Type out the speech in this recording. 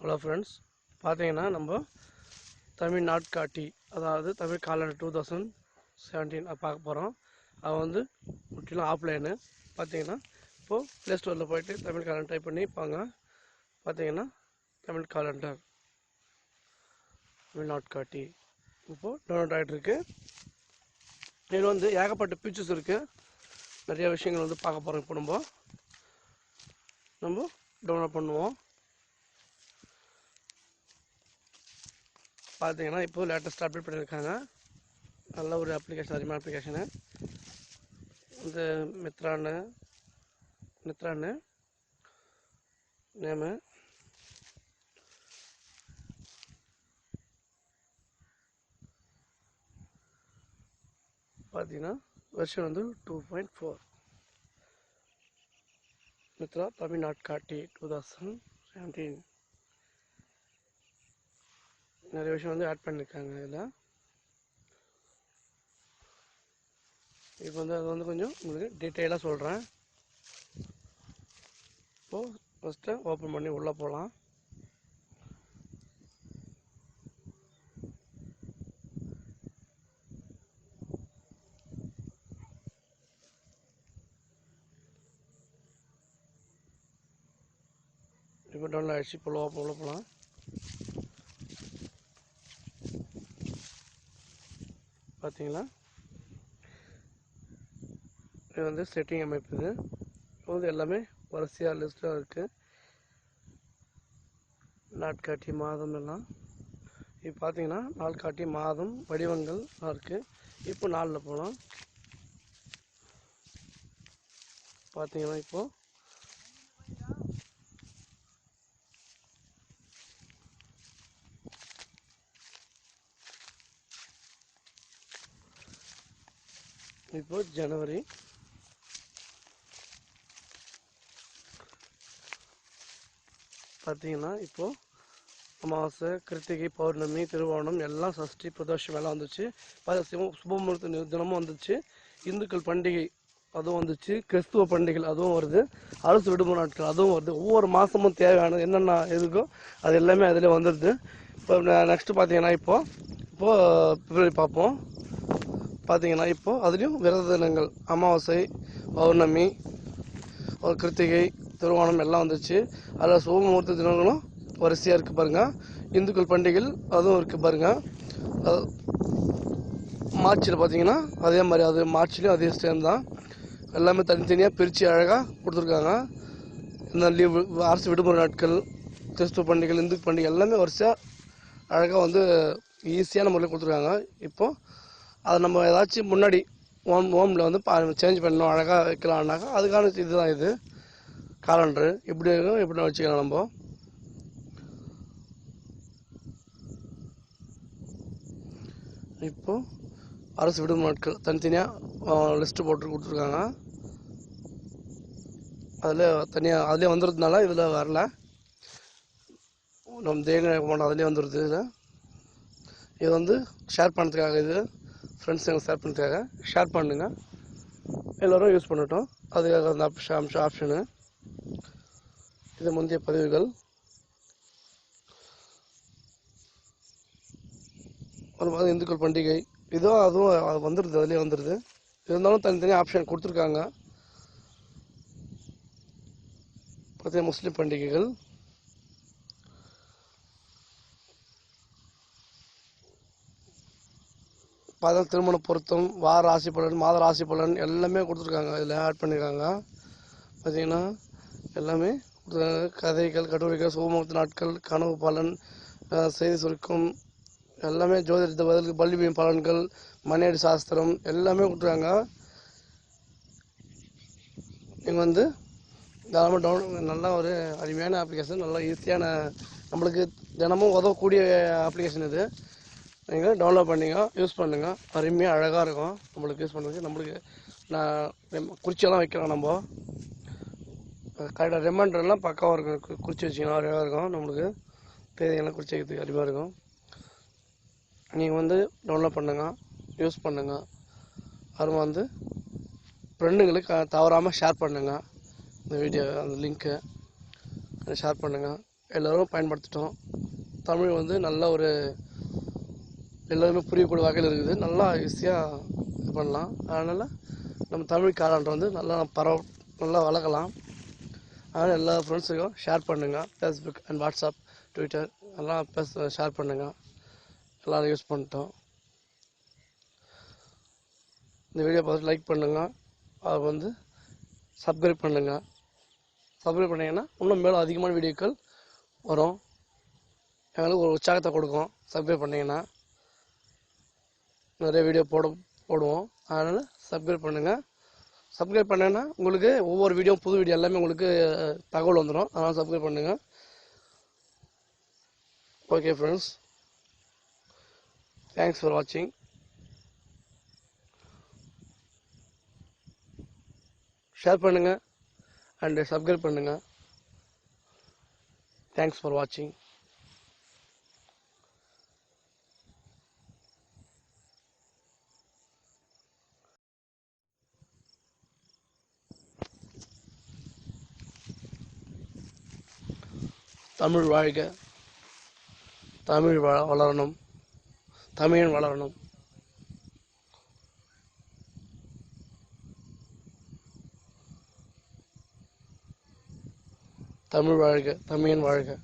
Hello friends பார்த்தீங்கன்னா நம்ம தமிழ் நாட்காட்டி அதாவது Tamil calendar two thousand seventeen பார்க்க போகிறோம் அது வந்து முற்றிலும் ஆஃப்லைனு பார்த்தீங்கன்னா இப்போது ப்ளே ஸ்டோரில் போயிட்டு தமிழ் காலண்டர் டைப் பண்ணி பாங்க பார்த்தீங்கன்னா தமிழ் காலண்டர் தமிழ் நாட்காட்டி இப்போது டவுன்லோட் ஆகிட்டுருக்கு இதில் வந்து ஏகப்பட்ட பிக்சர்ஸ் இருக்குது நிறைய விஷயங்கள் வந்து பார்க்க போகிறோம் இப்போ நம்ம நம்ம டவுன்லோட் பண்ணுவோம். பார்த்தீங்கன்னா இப்போ லேட்டஸ்ட் அப்டேட் பண்ணியிருக்காங்க நல்ல ஒரு அப்ளிகேஷன் அதிகமான அப்ளிகேஷனு இந்த மித்ரான்னு மித்ரான்னு நேமு. பார்த்தீங்கன்னா வெர்ஷன் வந்து டூ பாயிண்ட் ஃபோர் மித்ரா தமிழ்நாட் காட்டி டூ தௌசண்ட் செவன்டீன் நிறைய விஷயம் வந்து ஆட் பண்ணியிருக்காங்க இதில். இப்போ வந்து அது வந்து கொஞ்சம் உங்களுக்கு டீட்டெயிலாக சொல்கிறேன் இப்போது ஃபஸ்ட்டு ஓப்பன் பண்ணி உள்ளே போகலாம். இப்போ டவுன்லோட் ஆகிடுச்சு இப்போ உள்ளே போகலாம். பார்த்தீங்களா இது வந்து செட்டிங் அமைப்பு இது. வந்து எல்லாமே வரிசையாக லிஸ்ட்டாக இருக்குது நாட்காட்டி மாதம் எல்லாம். இப்போ பார்த்தீங்கன்னா நாட்காட்டி மாதம் வடிவங்கள் இருக்குது இப்போ நாளில் போகலாம் பார்த்தீங்கன்னா இப்போது இப்போ ஜனவரி பார்த்தீங்கன்னா இப்போ அமாவாசை கிருத்திகை பௌர்ணமி திருவோணம் எல்லாம் சஷ்டி பிரதோஷம் எல்லாம் வந்துச்சு. சிவ சுபமுகூர்த்த தினமும் வந்துச்சு. இந்துக்கள் பண்டிகை அதுவும் வந்துச்சு. கிறிஸ்துவ பண்டிகைகள் அதுவும் வருது. அரசு விடுமுறை நாட்கள் அதுவும் வருது. ஒவ்வொரு மாதமும் தேவையானது என்னென்ன இருக்கோ அது எல்லாமே அதில் வந்துடுது இப்போ நெக்ஸ்ட்டு பார்த்தீங்கன்னா இப்போ இப்போது பிப்ரவரி பார்ப்போம் பார்த்தீங்கன்னா இப்போ அதுலேயும் விரத தினங்கள் அமாவாசை பௌர்ணமி ஒரு கிருத்திகை திருவோணம் எல்லாம் வந்துச்சு. அதில் சுபமுகூர்த்த தினங்களும் வரிசையாக இருக்குது பாருங்கள் இந்துக்கள் பண்டிகைகள் அதுவும் இருக்குது பாருங்க. அது மார்ச்சில் பார்த்தீங்கன்னா அதே மாதிரி அது மார்ச்லேயும் அதே ஸ்டேம் தான். எல்லாமே தனித்தனியாக பிரித்து அழகாக கொடுத்துருக்காங்க. இந்த லீவ் அரசு விடுமுறை நாட்கள் கிறிஸ்துவ பண்டிகைகள் இந்து பண்டிகை எல்லாமே வரிசையாக அழகாக வந்து ஈஸியான முறையில் கொடுத்துருக்காங்க. இப்போது அதை நம்ம ஏதாச்சும் முன்னாடி ஓம் ஓமில் வந்து பா சேஞ்ச் பண்ணணும் அழகாக வைக்கலான்னாக்கா அதுக்கான இதுதான் இது. காலண்டரு இப்படி இருக்கும் இப்படி வச்சுக்கலாம் நம்ம? இப்போ அரசு விடுமுறை நாட்கள் தனித்தனியாக லிஸ்ட்டு போட்டு கொடுத்துருக்காங்க. அதில் தனியாக அதிலே வந்துடுறதுனால இதில் வரல. நம்ம தேங்க போனால் அதிலே வந்துடுது இதில். இது வந்து ஷேர் பண்ணுறதுக்காக இது. ஃப்ரெண்ட்ஸ் ஷேர் பண்ணுறதுக்காக ஷேர் பண்ணுங்க. எல்லோரும் யூஸ் பண்ணட்டும். அதுக்காக அந்த ஆப்ஷன் ஆப்ஷனு இது முந்தைய பதிவுகள். ஒரு மாதிரி இந்துக்கள் பண்டிகை. இதோ அதுவும் அது வந்துடுது அதுலேயே வந்துடுது இருந்தாலும் தனித்தனியாக ஆப்ஷன் கொடுத்துருக்காங்க. பார்த்தீங்கன்னா முஸ்லீம் பண்டிகைகள். பார்த்தா திருமண பொருத்தம் வார ராசி பலன் மாத ராசி பலன் எல்லாமே கொடுத்துருக்காங்க. இதில் ஆட் பண்ணியிருக்காங்க பார்த்தீங்கன்னா எல்லாமே கொடுத்துருக்காங்க. கதைகள் கட்டுரைகள் சுபமுகூர்த்த நாட்கள் கனவு பலன் செய்தி சுருக்கம் எல்லாமே ஜோதிடத்தை பதில் பள்ளி பலன்கள் மணியடி சாஸ்திரம் எல்லாமே கொடுத்துருக்காங்க. நீங்கள் வந்து தாராளமாக டவுன் நல்ல ஒரு அருமையான அப்ளிகேஷன் நல்ல ஈஸியான நம்மளுக்கு தினமும் உதவக்கூடிய அப்ளிகேஷன் இது. நீங்கள் டவுன்லோட் பண்ணிங்க யூஸ் பண்ணுங்கள் அருமையாக அழகாக இருக்கும். நம்மளுக்கு யூஸ் பண்ணுறது நம்மளுக்கு நான் குறிச்சியெல்லாம் குறிச்செல்லாம் வைக்கலாம் நம்ம. கரெக்டாக ரிமைண்டர்லாம் பக்காவாக இருக்கும். குறிச்சி வச்சிங்கன்னா அழகாக இருக்கும். நம்மளுக்கு தேதியெல்லாம் குறிச்சி வைக்கிறதுக்கு அருமையாக இருக்கும். நீங்கள் வந்து டவுன்லோட் பண்ணுங்க யூஸ் பண்ணுங்க. அப்புறமா வந்து ஃப்ரெண்டுங்களுக்கு தவறாமல் ஷேர் பண்ணுங்கள் இந்த வீடியோ அந்த லிங்க்கு ஷேர் பண்ணுங்கள் எல்லோரும் பயன்படுத்திட்டோம். தமிழ் வந்து நல்ல ஒரு எல்லாருமே புரியக்கூடிய வகையில் இருக்குது. நல்லா ஈஸியாக இது பண்ணலாம். அதனால் நம்ம தமிழ் காலாண்டை வந்து நல்லா பரவ நல்லா வளர்க்கலாம். அதனால் எல்லா ஃப்ரெண்ட்ஸுக்கும் ஷேர் பண்ணுங்கள் ஃபேஸ்புக் அண்ட் வாட்ஸ்அப் ட்விட்டர் எல்லாம் பேச ஷேர் பண்ணுங்கள் எல்லோரும் யூஸ் பண்ணிட்டோம். இந்த வீடியோ பார்த்து லைக் பண்ணுங்கள் அது வந்து சப்ஸ்கிரைப் பண்ணுங்கள் சப்ஸ்கிரைப் பண்ணிங்கன்னா இன்னும் மேலும் அதிகமான வீடியோக்கள் வரும். எங்களுக்கு ஒரு உற்சாகத்தை கொடுக்கும். சப்ஸ்கிரைப் பண்ணிங்கன்னா. நிறைய வீடியோ போட போடுவோம். அதனால் சப்ஸ்கிரைப் பண்ணுங்கள் சப்ஸ்கிரைப் பண்ணேன்னா உங்களுக்கு ஒவ்வொரு வீடியோ புது வீடியோ எல்லாமே உங்களுக்கு தகவல் வந்துடும் அதனால் சப்ஸ்கிரைப் பண்ணுங்கள் ஓகே ஃப்ரெண்ட்ஸ் தேங்க்ஸ் ஃபார் வாட்சிங் ஷேர் பண்ணுங்கள் அண்டு சப்ஸ்கிரைப் பண்ணுங்கள் தேங்க்ஸ் ஃபார் வாட்சிங் தமிழ் வாழ்க. தமிழ் வ வளரணும். தமிழன் வளரணும். தமிழ் வாழ்க தமிழன் வாழ்க.